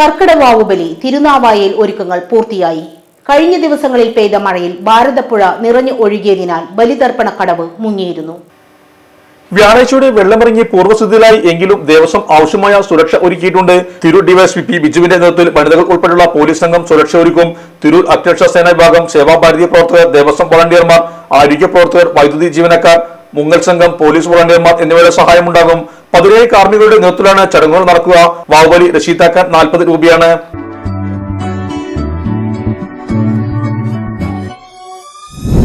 കർക്കിടവാവു ബലി തിരുനാവായയിൽ ഒരുക്കങ്ങൾ പൂർത്തിയായി. കഴിഞ്ഞ ദിവസങ്ങളിൽ പെയ്ത മഴയിൽ ഭാരതപ്പുഴ നിറഞ്ഞു ഒഴുകിയതിനാൽ ബലിതർപ്പണ കടവ് മുങ്ങിയിരുന്നു. വ്യാഴാഴ്ചയോടെ വെള്ളമിറങ്ങി പൂർവസ്ഥിതിയിലായി എങ്കിലും ദേവസ്വം ആവശ്യമായ സുരക്ഷ ഒരുക്കിയിട്ടുണ്ട്. തിരൂർ ഡിവൈഎസ്പി പി ബിജുവിന്റെ നേതൃത്വത്തിൽ വനിതകൾ ഉൾപ്പെടെയുള്ള പോലീസ് സംഘം സുരക്ഷ ഒരുക്കും. തിരൂർ അധ്യക്ഷ സേനാ വിഭാഗം സേവാഭാരതി പ്രവർത്തകർ ദേവസ്വം വോളണ്ടിയർമാർ ആരോഗ്യ പ്രവർത്തകർ വൈദ്യുതി ജീവനക്കാർ മുങ്ങൽ സംഘം പോലീസ് വോളണ്ടിയർമാർ എന്നിവരുടെ സഹായമുണ്ടാകും പതിനേഴ് കാർമികരുടെ നേതൃത്വത്തിലാണ് ചടങ്ങുകൾ നടക്കുക. വാവുബലി രശീതാക്കാൻ നാൽപ്പത് രൂപയാണ്.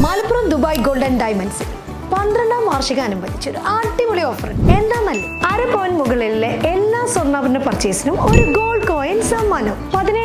Malappuram Dubai golden diamonds. പന്ത്രണ്ടാം വാർഷികാനുബന്ധിച്ച് ഒരു അടിപൊളി ഓഫർ. എന്താന്നല്ലേ അര പോയിന്റ് മുകളിലെ എല്ലാ സ്വർണാഭരണ പർച്ചേസിനും ഒരു ഗോൾഡ് കോയിൻ സമ്മാനം. പതിനയ്യായിരം